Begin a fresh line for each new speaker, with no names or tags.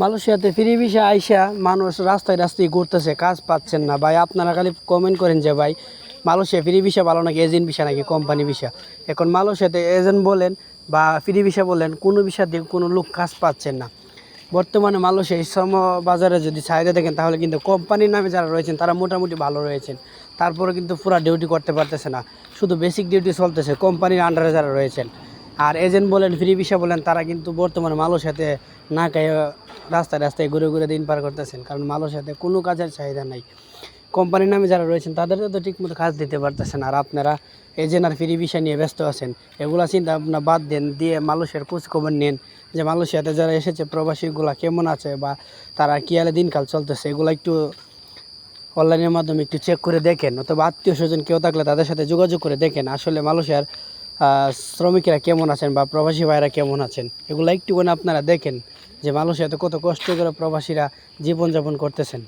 মালয়েশিয়াতে free visa আইসা মানুষ রাস্তায় রাস্তায় ঘুরতেছে, কাজ পাচ্ছেন না। ভাই, আপনারা খালি কমেন্ট করেন যে, ভাই, মালয়েশিয়া ফ্রি ভিসা ভালো নাকি এজেন্ট ভিসা নাকি কোম্পানি ভিসা? এখন মালয়েশিয়াতে এজেন্ট বলেন বা ফ্রি ভিসা বলেন, কোনো ভিসা দিয়ে কোনো লোক কাজ পাচ্ছেন না। বর্তমানে মালয়েশিয়া শ্রম বাজারে যদি চাহিদা দেখেন, তাহলে কিন্তু কোম্পানির নামে যারা রয়েছেন, তারা মোটামুটি ভালো রয়েছেন। তারপরে কিন্তু পুরো ডিউটি করতে পারতেছে না। শুধু বেসিক ডিউটি চলতেছে কোম্পানির আন্ডারে যারা রয়েছেন। আর এজেন্ট বলেন, ফ্রি ভিসা বলেন, তারা কিন্তু বর্তমানে মালয়েশিয়াতে না খায় রাস্তায় রাস্তায় ঘুরে ঘুরে দিন পার করতেছেন, কারণ মালয়েশিয়াতে কোনো কাজের চাহিদা নাই। কোম্পানির নামে যারা রয়েছেন তাদেরকে তো ঠিকমতো কাজ দিতে পারতেছেন, আর আপনারা এজেন্ট আর ফ্রি ভিসা নিয়ে ব্যস্ত আছেন। এগুলা চিন্তা ভাবনা বাদ দেন, দিয়ে মালয়েশিয়ার খোঁজখবর নেন যে মালয়েশিয়াতে যারা এসেছে, প্রবাসীগুলা কেমন আছে বা তারা কী হালে দিনকাল চলতেছে, এগুলো একটু অনলাইনের মাধ্যমে একটু চেক করে দেখেন, অথবা আত্মীয় স্বজন কেউ থাকলে তাদের সাথে যোগাযোগ করে দেখেন। আসলে মালয়েশিয়ার শ্রমিকেরা কেমন আছেন বা প্রবাসী ভাইরা কেমন আছেন? এগুলো একটুখানি আপনারা দেখেন যে মানুষ এত কত কষ্ট করে প্রবাসীরা জীবনযাপন করতেছেন।